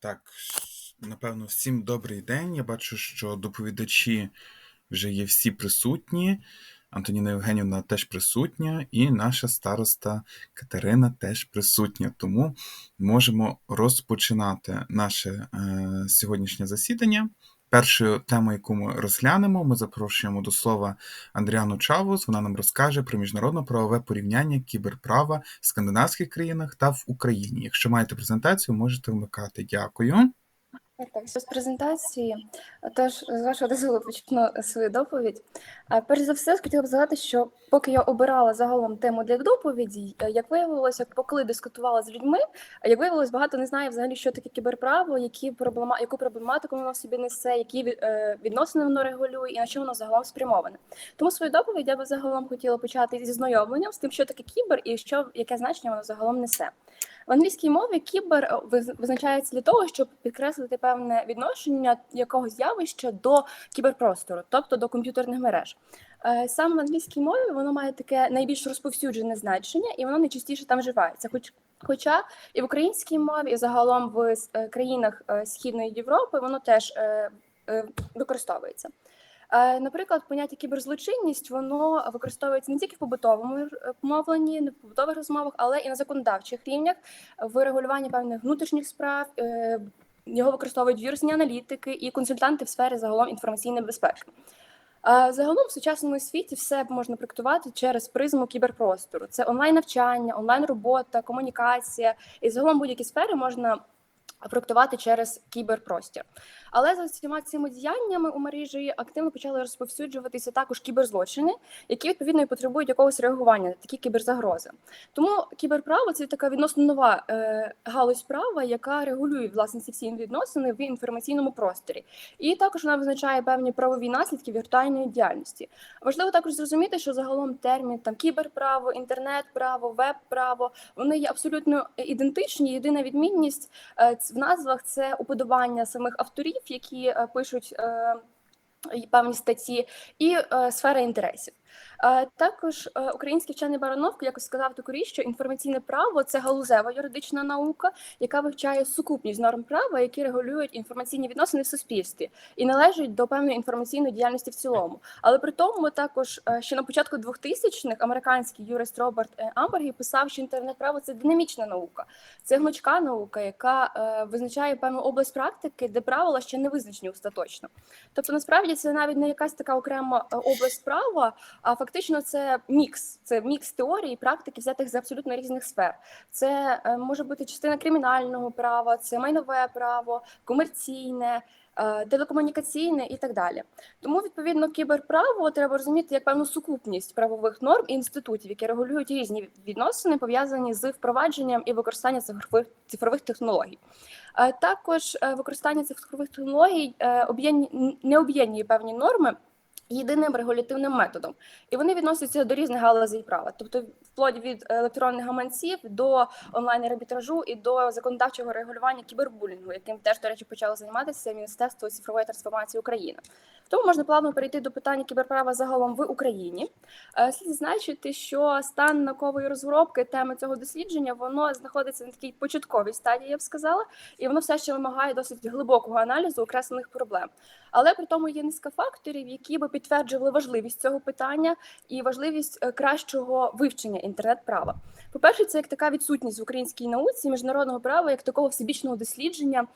Так, напевно, всім добрий день. Я бачу, що доповідачі вже є всі присутні. Антоніна Євгенівна теж присутня, і наша староста Катерина теж присутня. Тому можемо розпочинати наше е, сьогоднішнє засідання. Першою темою, яку ми розглянемо, ми запрошуємо до слова Андріану Чавус. Вона нам розкаже про міжнародно-правове порівняння кіберправа в скандинавських країнах та в Україні. Якщо маєте презентацію, можете вмикати. Дякую. Так, з презентації. Тож, з вашого дозволу почну свою доповідь. Перш за все, хотіла б сказати, що поки я обирала загалом тему для доповіді, е, як виявилося, коли дискутувала з людьми, як виявилось, багато не знає взагалі, що таке кіберправо, які проблема, яку проблематику воно в собі несе, які е, відносини воно регулює і на що воно загалом спрямоване. Тому свою доповідь я би загалом хотіла почати зі знайомленням з тим, що таке кібер і що яке значення воно загалом несе. В англійській мові кібер е, визначається для того, щоб підкреслити певне відношення якогось явища до кіберпростору, тобто до комп'ютерних мереж. Е, Саме в англійській мові воно має таке найбільш розповсюджене значення, і воно найчастіше там вживається. Хоч Хоча і в українській мові, і загалом в е, країнах Східної Європи воно теж використовується. Е, Наприклад, поняття кіберзлочинність воно використовується не тільки в побутовому е, мовленні, не в побутових розмовах, але і на законодавчих рівнях в регулюванні певних внутрішніх справ. е, Його використовують вірусні аналітики і консультанти в сфері загалом інформаційної безпеки. Загалом в сучасному світі все можна проектувати через призму кіберпростору. Це онлайн навчання, онлайн робота, комунікація і загалом будь-які сфери можна проектувати через кіберпростір. Але за всіма цими діяннями у мережі активно почали розповсюджуватися також кіберзлочини, які відповідно і потребують якогось реагування на такі кіберзагрози. Тому кіберправо це така відносно нова е, галузь права, яка регулює власне ці всі відносини в інформаційному просторі. І також вона визначає певні правові наслідки віртуальної діяльності. Важливо також зрозуміти, що загалом термін там кіберправо, інтернет-право, веб-право вони є абсолютно ідентичні. Єдина відмінність е, в назвах це уподобання самих авторів, які е, пишуть. е, Певні статті і е, сфера інтересів. Е, також е, український вчений Баранов якось сказав таку річ, що інформаційне право це галузева юридична наука, яка вивчає сукупність норм права, які регулюють інформаційні відносини в суспільстві і належать до певної інформаційної діяльності в цілому. Але при тому також е, ще на початку 2000-х американський юрист Роберт Амбергі писав, що інтернет-право це динамічна наука, це гнучка наука, яка визначає певну область практики, де правила ще не визначені остаточно. Тобто, насправді це навіть не якась така окрема область права, а фактично це мікс, це мікс теорії і практики, взятих з абсолютно різних сфер. Це е, може бути частина кримінального права, це майнове право, комерційне. е, Телекомунікаційне і так далі, тому відповідно кіберправо треба розуміти як певну сукупність правових норм і інститутів, які регулюють різні відносини, пов'язані з впровадженням і використанням цифрових цифрових технологій. Е, Також використання цифрових технологій об'єднує- не об'єднує певні норми єдиним регулятивним методом, і вони відносяться до різних галузей права, тобто вплоть від електронних гаманців до онлайн арбітражу і до законодавчого регулювання кібербулінгу, яким теж до речі почало займатися Міністерство цифрової трансформації України. Тому можна плавно перейти до питання кіберправа загалом в Україні. Е, Слід зазначити, що стан наукової розробки теми цього дослідження воно знаходиться на такій початковій стадії, я б сказала, і воно все ще вимагає досить глибокого аналізу окреслених проблем. Але при тому є низка факторів, які би підтверджували важливість цього питання і важливість е, кращого вивчення інтернет-права. По-перше, це як така відсутність в українській науці міжнародного права, як такого всебічного дослідження.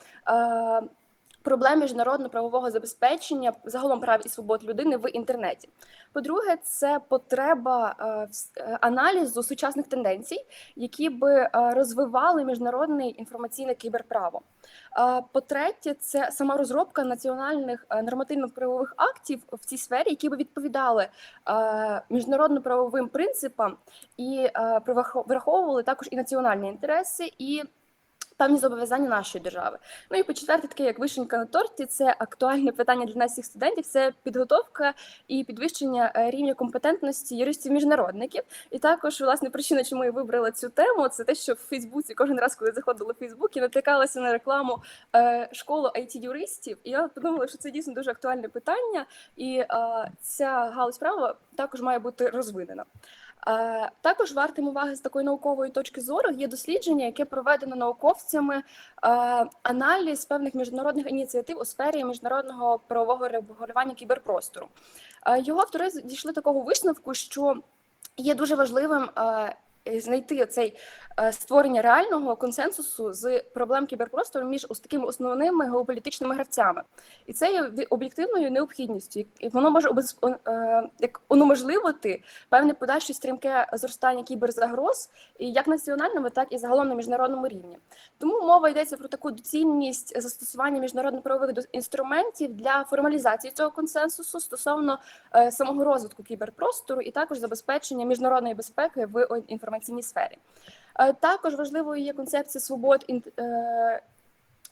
Проблем міжнародно-правового забезпечення загалом прав і свобод людини в інтернеті. По-друге, це потреба е, е, аналізу сучасних тенденцій, які би е, розвивали міжнародне інформаційне кіберправо. По-третє, це сама розробка національних нормативно-правових актів в цій сфері, які би відповідали міжнародно-правовим принципам і враховували також і національні інтереси, і певні зобов'язання нашої держави. Ну і по четверте, таке як вишенька на торті, це актуальне питання для нас всіх студентів. Це підготовка і підвищення е, рівня компетентності юристів-міжнародників. І також власне причина, чому я вибрала цю тему, це те, що в Фейсбуці кожен раз, коли заходила в Фейсбук, я натикалася на рекламу е, школу it юристів і я подумала, що це дійсно дуже актуальне питання, і е, ця галузь права також має бути розвинена. Е, Також вартим уваги з такої наукової точки зору є дослідження, яке проведено науковцями е, аналіз певних міжнародних ініціатив у сфері міжнародного правового регулювання кіберпростору. Е, Його автори дійшли такого висновку, що є дуже важливим знайти цей створення реального консенсусу з проблем кіберпростору між ось такими основними геополітичними гравцями, і це є об'єктивною необхідністю. І воно може обез- е, як унеможливити певне подальше стрімке зростання кіберзагроз, і як національному, так і загалом на міжнародному рівні. Тому мова йдеться про таку доцільність застосування міжнародно-правових інструментів для формалізації цього консенсусу стосовно е, самого розвитку кіберпростору і також забезпечення міжнародної безпеки в інформаційній сфері. Е, Також важливою є концепція свобод е,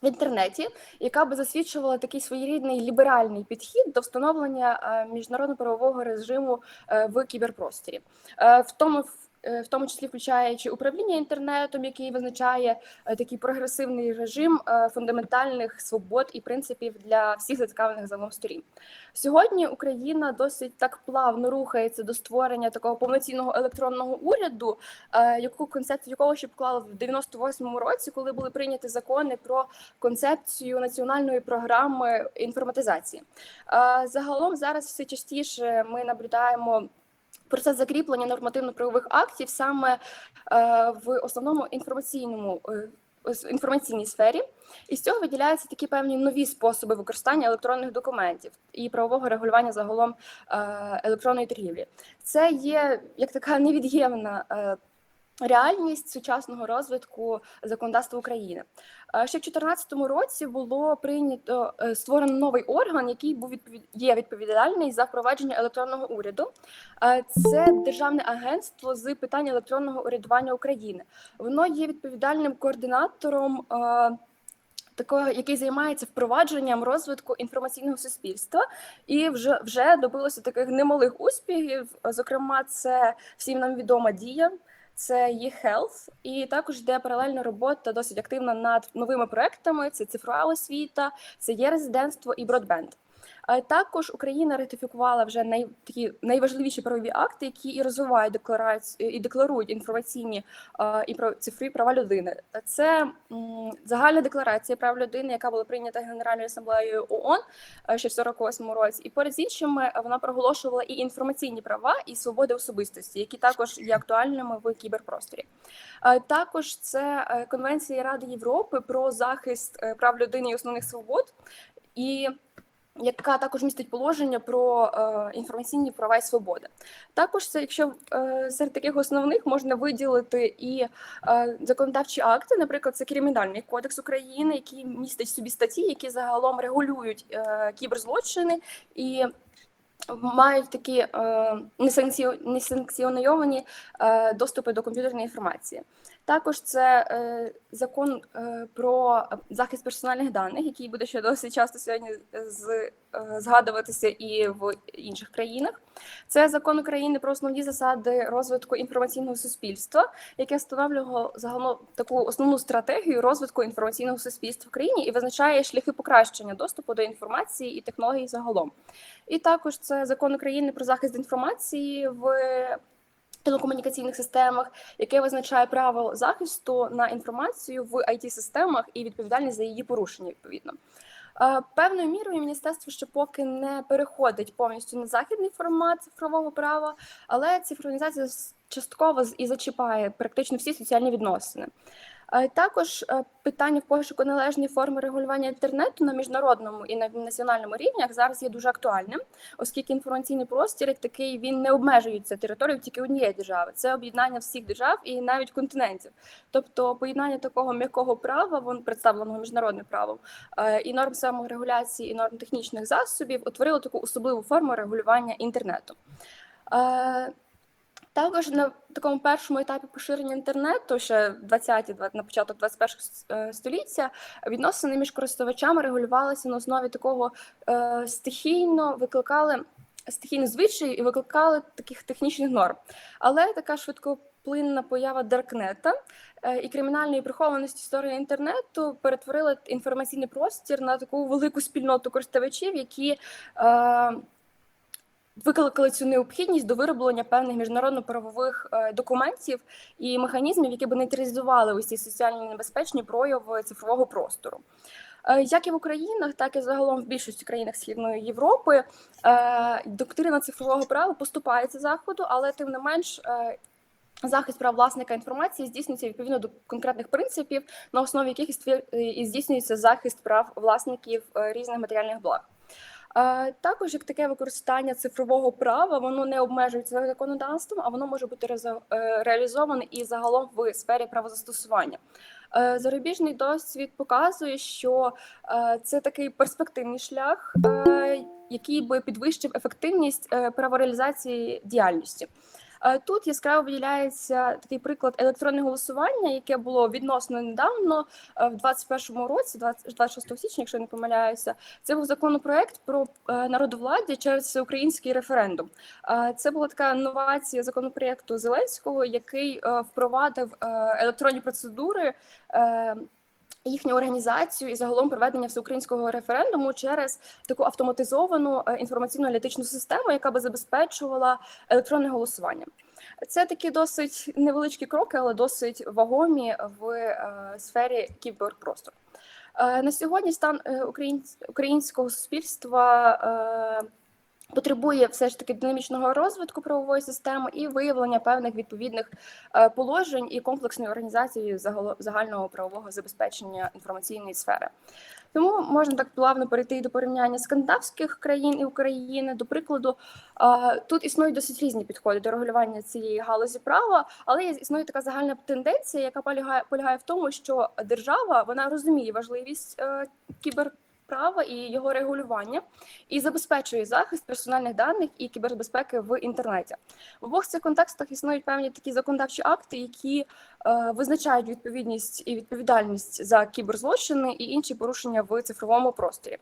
в інтернеті, яка би засвідчувала такий своєрідний ліберальний підхід до встановлення е, міжнародно-правового режиму в кіберпросторі, в тому в тому числі включаючи управління інтернетом, який визначає е, такий прогресивний режим е, фундаментальних свобод і принципів для всіх зацікавлених загалом сторін. Сьогодні Україна досить так плавно рухається до створення такого повноцінного електронного уряду, е, яку концепцію якого ще поклали в 98-му році, коли були прийняті закони про концепцію національної програми інформатизації. Е, Загалом зараз все частіше ми наблюдаємо. Процес закріплення нормативно-правових актів саме е, в основному інформаційному е, інформаційній сфері, і з цього виділяються такі певні нові способи використання електронних документів і правового регулювання загалом е, електронної торгівлі. Це є як така невід'ємна реальність сучасного розвитку законодавства України. Е, Ще в 2014 році було прийнято е, створено новий орган, який був є відповідальний за впровадження електронного уряду. Е, Це державне агентство з питань електронного урядування України. Воно є відповідальним координатором. Такого, який займається впровадженням розвитку інформаційного суспільства, і вже вже добилося таких немалих успіхів. Зокрема, це всім нам відома дія, це e-health, і також йде паралельна робота досить активна над новими проектами: це цифрова освіта, це є резидентство і бродбенд. Е, Також Україна ратифікувала вже най, такі найважливіші правові акти, які і розвивають декларацію і декларують інформаційні е, і про цифрові права людини. Це загальна декларація прав людини, яка була прийнята Генеральною асамблеєю ООН е, ще в 48-му році. І поряд з іншими вона проголошувала і інформаційні права, і свободи особистості, які також є актуальними в кіберпросторі. Також це Конвенція Ради Європи про захист прав людини і основних свобод. І яка також містить положення про е, інформаційні права і свободи. Також це, якщо е, серед таких основних можна виділити і е, законодавчі акти, наприклад, це кримінальний кодекс України, який містить собі статті, які загалом регулюють е, кіберзлочини і мають такі е, несанкціо- несанкціоновані е, доступи до комп'ютерної інформації. Також це е, закон е, про захист персональних даних, який буде ще досить часто сьогодні з, е, згадуватися і в інших країнах. Це закон України про основні засади розвитку інформаційного суспільства, яке встановлювало загалом таку основну стратегію розвитку інформаційного суспільства в країні і визначає шляхи покращення доступу до інформації і технологій загалом. І також це закон України про захист інформації в телекомунікаційних системах, яке визначає право захисту на інформацію в it системах і відповідальність за її порушення відповідно. Е, Певною мірою міністерство ще поки не переходить повністю на західний формат цифрового права, але цифровізація частково і зачіпає практично всі соціальні відносини. Е, Також е, питання в пошуку належної форми регулювання інтернету на міжнародному і на національному рівнях зараз є дуже актуальним, оскільки інформаційний простір як такий він не обмежується територією тільки однієї держави. Це об'єднання всіх держав і навіть континентів. Тобто поєднання такого м'якого права, вон представленого міжнародним правом, е, і норм саморегуляції, і норм технічних засобів утворило таку особливу форму регулювання інтернету. Е, також на такому першому етапі поширення інтернету, ще 20 на початок 21 століття, відносини між користувачами регулювалися на основі такого е, стихійно викликали стихійно звичаї і викликали таких технічних норм. Але така швидкоплинна поява Даркнета е, і кримінальної прихованості історії інтернету перетворила інформаційний простір на таку велику спільноту користувачів, які е, викликали цю необхідність до вироблення певних міжнародно-правових е, документів і механізмів, які б нейтралізували ці соціальні небезпечні прояви цифрового простору. Е, Як і в Українах, так і загалом в більшості країнах Східної Європи е, доктрина цифрового права поступається заходу, але тим не менш. Захист прав власника інформації здійснюється відповідно до конкретних принципів, на основі яких і здійснюється захист прав власників різних матеріальних благ. Е, Також як таке використання цифрового права, воно не обмежується законодавством, а воно може бути е, реалізоване і загалом в сфері правозастосування. Е, Зарубіжний досвід показує, що це такий перспективний шлях, який би підвищив ефективність правореалізації діяльності. Е, Тут яскраво виділяється такий приклад електронне голосування, яке було відносно недавно, е, в 21-му році, 20 26 січня, якщо я не помиляюся. Це був законопроект про е, народовладдя через всеукраїнський референдум. Це була така новація законопроекту Зеленського, який впровадив електронні процедури. Їхню організацію і загалом проведення всеукраїнського референдуму через таку автоматизовану е, інформаційно-аналітичну систему, яка би забезпечувала електронне голосування. Це такі досить невеличкі кроки, але досить вагомі в е, сфері кіберпростору. Е, на сьогодні стан українсь- українського суспільства потребує все ж таки динамічного розвитку правової системи і виявлення певних відповідних е, положень і комплексної організації загального правового забезпечення інформаційної сфери. Тому можна так плавно перейти до порівняння скандинавських країн і України. До прикладу, е, тут існують досить різні підходи до регулювання цієї галузі права, але існує така загальна тенденція, яка полягає полягає в тому, що держава вона розуміє важливість е, кіберправа і його регулювання і забезпечує захист персональних даних і кібербезпеки в інтернеті. В обох цих контекстах існують певні такі законодавчі акти, які е, визначають відповідність і відповідальність за кіберзлочини і інші порушення в цифровому просторі.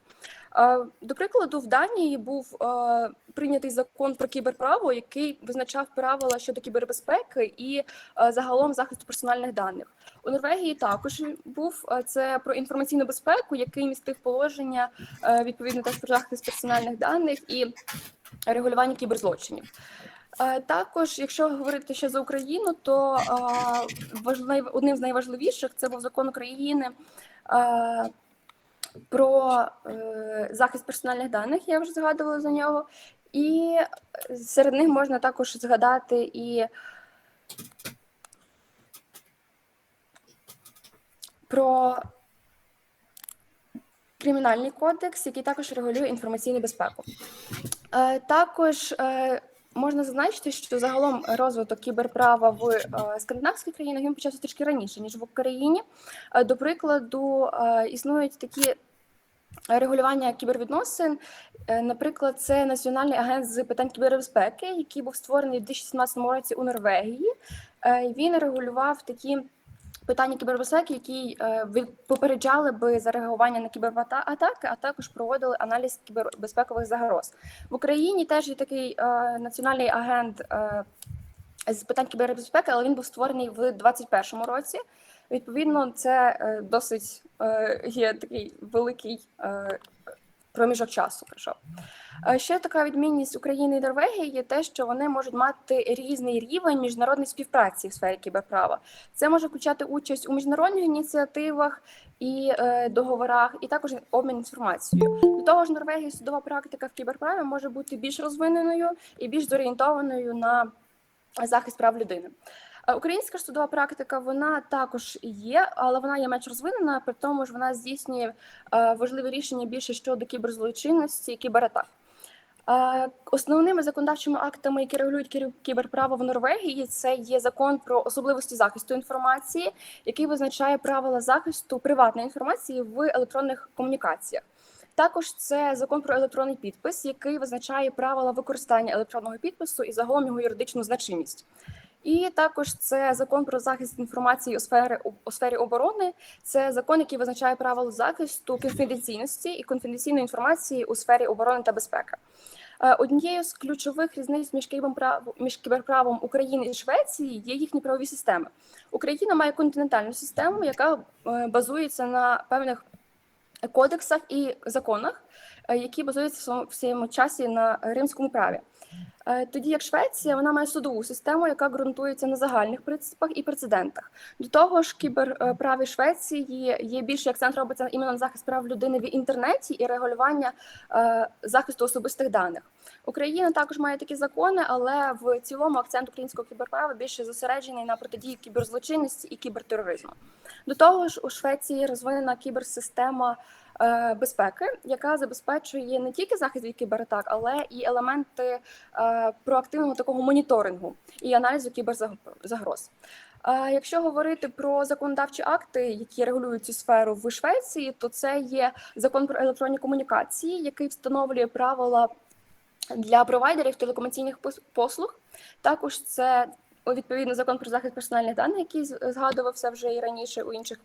Е, До прикладу, в Данії був е, прийнятий закон про кіберправо, який визначав правила щодо кібербезпеки і е, загалом захисту персональних даних. У Норвегії також був е, це про інформаційну безпеку, який містив положення е, відповідно теж про захист персональних даних і регулювання кіберзлочинів. Е, Також, якщо говорити ще за Україну, то одним з найважливіших це був закон України про е, захист персональних даних. Я вже згадувала за нього. І серед них можна також згадати і про кримінальний кодекс, який також регулює інформаційну безпеку. Е, Також е, можна зазначити, що загалом розвиток кіберправа в е, скандинавських країнах він почався трішки раніше ніж в Україні. До прикладу, існують такі регулювання кібервідносин. Наприклад, це Національний агент з питань кібербезпеки, який був створений у 2017 році у Норвегії. Він регулював такі питання кібербезпеки, які е, попереджали би за реагування на кібератаки, а також проводили аналіз кібербезпекових загроз. В Україні теж є такий е, національний агент е, з питань кібербезпеки, але він був створений в 2021 році. Відповідно, це досить є такий великий проміжок часу. Пройшов. Е, Ще така відмінність України і Норвегії є те, що вони можуть мати різний рівень міжнародної співпраці в сфері кіберправа. Це може включати участь у міжнародних ініціативах і е, договорах, і також обмін інформацією. До того ж, Норвегії судова практика в кіберправі може бути більш розвиненою і більш зорієнтованою на захист прав людини. Е, Українська судова практика вона також є, але вона є менш розвинена, при тому ж вона здійснює е, важливі рішення більше щодо кіберзлочинності і кібератак. Е, Основними законодавчими актами, які регулюють кіберправо в Норвегії, це є закон про особливості захисту інформації, який визначає правила захисту приватної інформації в електронних комунікаціях. Також це закон про електронний підпис, який визначає правила використання електронного підпису і загалом його юридичну значимість. І також це закон про захист інформації у сфері у сфері оборони. Це закон, який визначає правила захисту конфіденційності і конфіденційної інформації у сфері оборони та безпеки. Е, Однією з ключових різниць між кіберправом, між кіберправом України і Швеції є їхні правові системи. Україна має континентальну систему, яка е, базується на певних кодексах і законах, е, які базуються в своєму часі на римському праві. Е, Тоді як Швеція, вона має судову систему, яка ґрунтується на загальних принципах і прецедентах. До того ж, кіберправі Швеції є більший акцент робиться іменно на захист прав людини в інтернеті і регулювання е, захисту особистих даних. Україна також має такі закони, але в цілому акцент українського кіберправа більше зосереджений на протидії кіберзлочинності і кібертероризму. До того ж, у Швеції розвинена кіберсистема е, безпеки, яка забезпечує не тільки захист від кібератак, але і елементи е, проактивного такого моніторингу і аналізу кіберзагроз. Е, Якщо говорити про законодавчі акти, які регулюють цю сферу в Швеції, то це є закон про електронні комунікації, який встановлює правила для провайдерів телекомунікаційних послуг. Також це відповідно закон про захист персональних даних, який згадувався вже і раніше у інших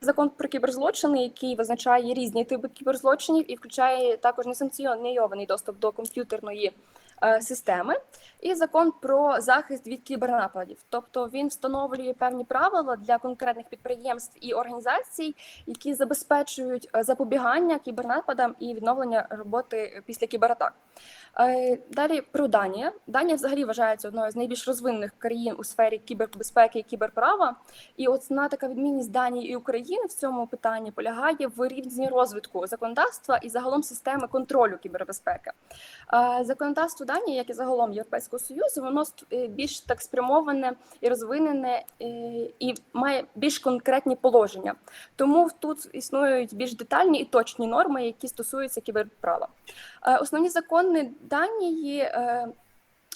закон про кіберзлочини, який визначає різні типи кіберзлочинів і включає також несанкціонований доступ до комп'ютерної системи, і закон про захист від кібернападів. Тобто він встановлює певні правила для конкретних підприємств і організацій, які забезпечують е, запобігання кібернападам і відновлення роботи після кібератак. Е, Далі про Данія. Данія взагалі вважається одною з найбільш розвинених країн у сфері кібербезпеки і кіберправа. І основна така відмінність Данії і України в цьому питанні полягає в рівні розвитку законодавства і загалом системи контролю кібербезпеки. Е, Законодавство Данії, як і загалом Європейського Союзу, воно е, більш так спрямоване і розвинене е, і має більш конкретні положення. Тому тут існують більш детальні і точні норми, які стосуються кіберправа. Е, Основні закони Данії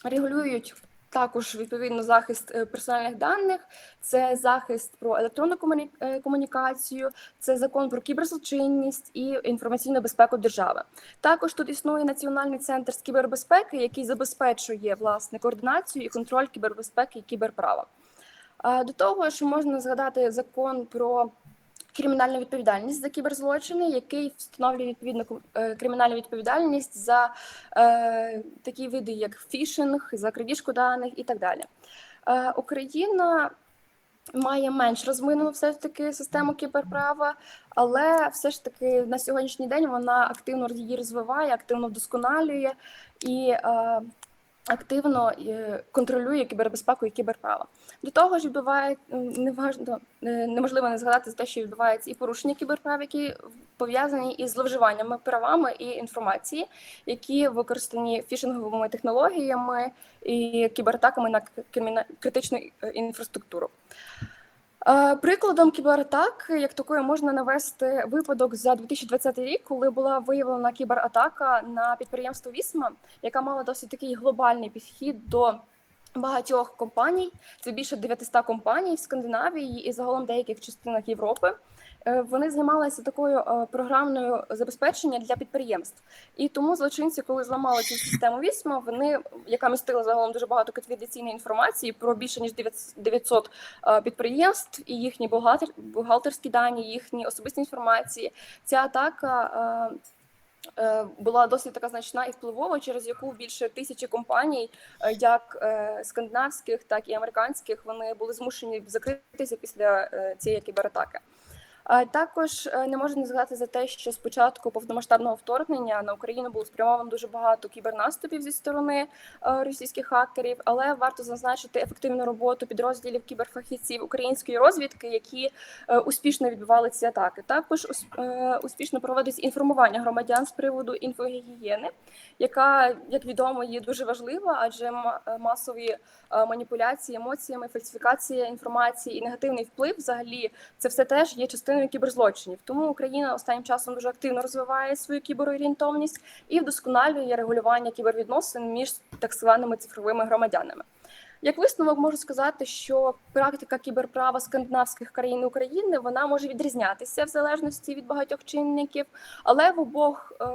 регулюють також відповідно захист е, персональних даних, це захист про електронну е, комунікацію, це закон про кіберзлочинність і інформаційну безпеку держави. Також тут існує національний центр з кібербезпеки, який забезпечує власне координацію і контроль кібербезпеки і кіберправа. Е, До того ж, можна згадати закон про кримінальну відповідальність за кіберзлочини, який встановлює відповідно е, кримінальну відповідальність за е, такі види, як фішинг, за крадіжку даних і так далі. Е, Україна має менш розвинену все ж таки систему кіберправа, але все ж таки на сьогоднішній день вона активно її розвиває, активно вдосконалює і е, активно контролює кібербезпеку і кіберправа. До того ж, відбуває неважно е, неможливо не згадати за те, що відбувається і порушення кіберправ, які пов'язані із зловживаннями правами і інформації, які використані фішинговими технологіями і кібератаками на критичну е, інфраструктуру. Е, Прикладом кібератак, як такої, можна навести випадок за 2020 рік, коли була виявлена кібератака на підприємство Вісма, яка мала досить такий глобальний підхід до багатьох компаній. Це більше 900 компаній в Скандинавії і загалом деяких частинах Європи. Е, Вони займалися такою е, програмною забезпечення для підприємств. І тому злочинці, коли зламали цю систему Вісма, вони, яка містила загалом дуже багато конфіденційної інформації про більше ніж 900 е, підприємств і їхні бухгалтер, бухгалтерські дані, їхні особисті інформації. Ця атака. Була досить така значна і впливова, через яку більше тисячі компаній, як скандинавських, так і американських, вони були змушені закритися після цієї кібератаки. Також е, не можна не згадати за те, що з початку повномасштабного вторгнення на Україну було спрямовано дуже багато кібернаступів зі сторони е, російських хакерів, але варто зазначити ефективну роботу підрозділів кіберфахівців української розвідки, які е, успішно відбивали ці атаки. Також успішно проводиться інформування громадян з приводу інфогігієни, яка, як відомо, є дуже важлива, адже масові маніпуляції емоціями, фальсифікація інформації і негативний вплив взагалі це все теж є частиною кіберзлочинів. Тому Україна останнім часом дуже активно розвиває свою кіберорієнтовність і вдосконалює регулювання кібервідносин між так званими цифровими громадянами. Як висновок можу сказати, що практика кіберправа скандинавських країн України вона може відрізнятися в залежності від багатьох чинників, але в обох е,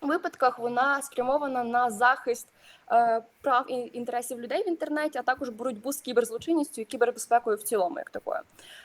випадках вона спрямована на захист е, прав і інтересів людей в інтернеті, а також боротьбу з кіберзлочинністю і кібербезпекою в цілому, як такою.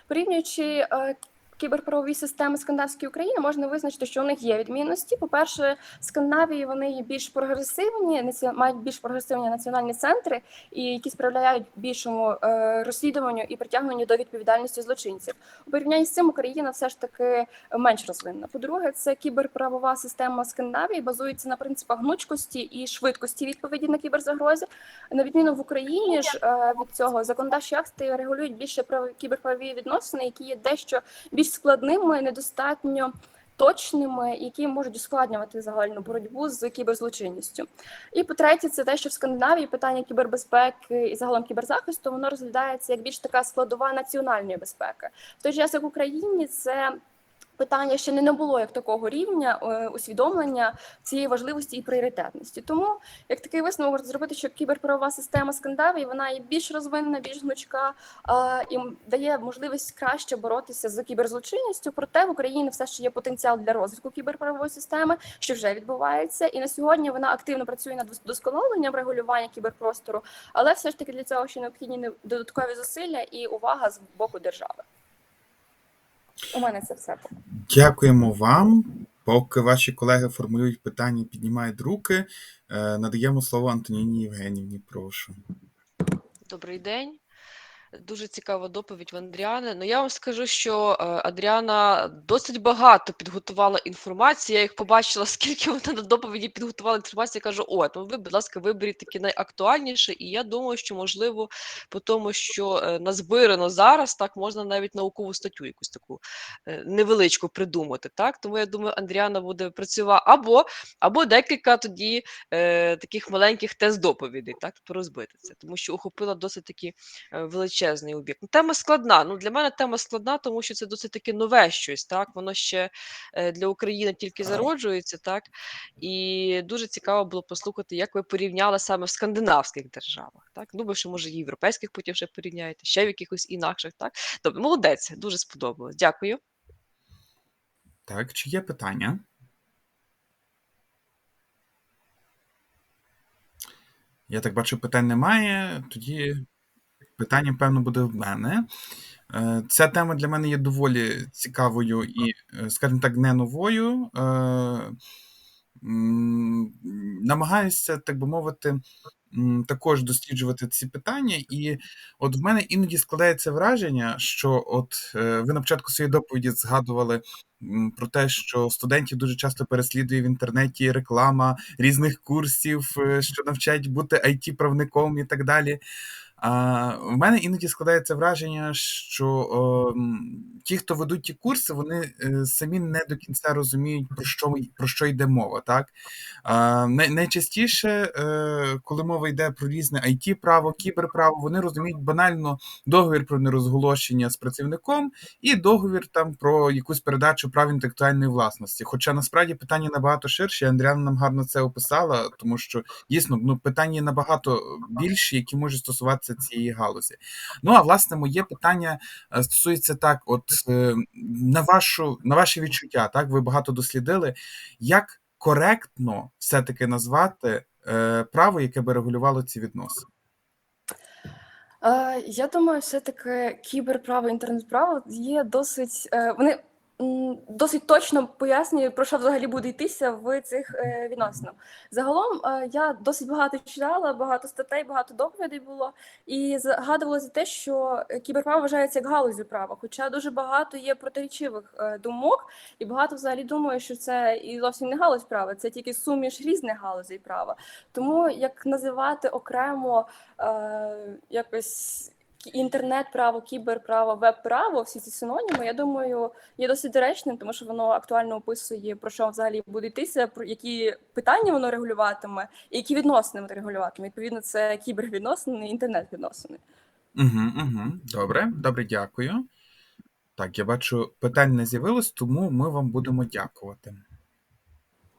Порівнюючи е, кіберправові системи Скандинавської України, можна визначити, що у них є відмінності. По-перше, в Скандинавії вони є більш прогресивні, мають більш прогресивні національні центри, і які сприяють більшому е, розслідуванню і притягненню до відповідальності злочинців. У порівнянні з цим Україна все ж таки менш розвинена. По-друге, це кіберправова система Скандинавії базується на принципах гнучкості і швидкості відповіді на кіберзагрози. На відміну в Україні ж е, від цього законодавчі акти регулюють більше прав- кіберправові відносини, які є дещо більш складними, недостатньо точними, які можуть ускладнювати загальну боротьбу з кіберзлочинністю. І по-третє, це те, що в Скандинавії питання кібербезпеки і загалом кіберзахисту воно розглядається як більш така складова національної безпеки. В той час, як в Україні, це питання ще не набуло як такого рівня е, усвідомлення цієї важливості і пріоритетності. Тому як такий висновок можна зробити, що кіберправова система Скандинавії вона є більш розвинена, більш гнучка і дає можливість краще боротися з кіберзлочинністю. Проте в Україні все ще є потенціал для розвитку кіберправової системи, що вже відбувається. І на сьогодні вона активно працює над вдосконаленням регулювання кіберпростору, але все ж таки для цього ще необхідні не- додаткові зусилля і увага з боку держави. У мене це все. Дякуємо вам. Поки ваші колеги формулюють питання, піднімають руки, е, надаємо слово Антоніні Євгенівні. Прошу. Добрий день. Дуже цікава доповідь в Андріани. Ну я вам скажу, що е, Адріана досить багато підготувала інформації. Я їх побачила, скільки вона на доповіді підготувала інформації. Я кажу, о, то ви, будь ласка, виберіть таке найактуальніше. І я думаю, що можливо, по тому, що е, назбирано зараз, так можна навіть наукову статтю якусь таку е, невеличку придумати. Так, тому я думаю, Андріана буде працювати або, або декілька тоді е, таких маленьких тест-доповідей, так, тобто розбити це, тому що охопила досить таки е, величезний об'єкт. Ну, тема складна. Ну, для мене тема складна, тому що це досить таки нове щось. Так, воно ще е, для України тільки зароджується, так і дуже цікаво було послухати, як ви порівняли саме в скандинавських державах. Так, думаю, що може і європейських потім ще порівняєте, ще в якихось інакших. Так, добре, молодець, дуже сподобалось. Дякую. Так, чи є питання? Я так бачу, питань немає. Тоді питання, певно, буде в мене. Е, Ця тема для мене є доволі цікавою і, е, скажімо так, не новою. Е, Намагаюся, так би мовити, також досліджувати ці питання. І от в мене іноді складається враження, що от ви на початку своєї доповіді згадували про те, що студентів дуже часто переслідує в інтернеті реклама різних курсів, що навчають бути IT-правником і так далі. А в мене іноді складається враження, що о, ті, хто ведуть ті курси, вони е, самі не до кінця розуміють, про що, про що йде мова. Так? А, най- найчастіше, е, коли мова йде про різне IT-право, кіберправо, вони розуміють банально договір про нерозголошення з працівником і договір там про якусь передачу прав інтелектуальної власності. Хоча насправді питання набагато ширше, Андріана нам гарно це описала, тому що дійсно ну, питання набагато більші, які можуть стосуватися цієї галузі. Ну а власне, моє питання е, стосується так: от е, на вашу на ваші відчуття, так ви багато дослідили, як коректно все-таки назвати е, право, яке би регулювало ці відносини. Я думаю, все-таки кіберправо, інтернет-право є досить. Вони досить точно пояснюють, про що взагалі буде йтися в цих е, відносинах. Загалом е, я досить багато читала, багато статей, багато доповідей було, і згадувала за те, що кіберправо вважається як галузю права, хоча дуже багато є протирічивих е, думок, і багато взагалі думаю, що це і зовсім не галузь права, це тільки суміш різних галузей права. Тому як називати окремо е, якось інтернет-право, кіберправо, веб-право, всі ці синоніми, я думаю, є досить доречним, тому що воно актуально описує, про що взагалі буде йтися, про які питання воно регулюватиме, і які відносини воно регулюватиме. Відповідно, це кібервідносини, інтернет-відносини. Угу, угу. Добре, добре, дякую. Так, я бачу, питань не з'явилось, тому ми вам будемо дякувати.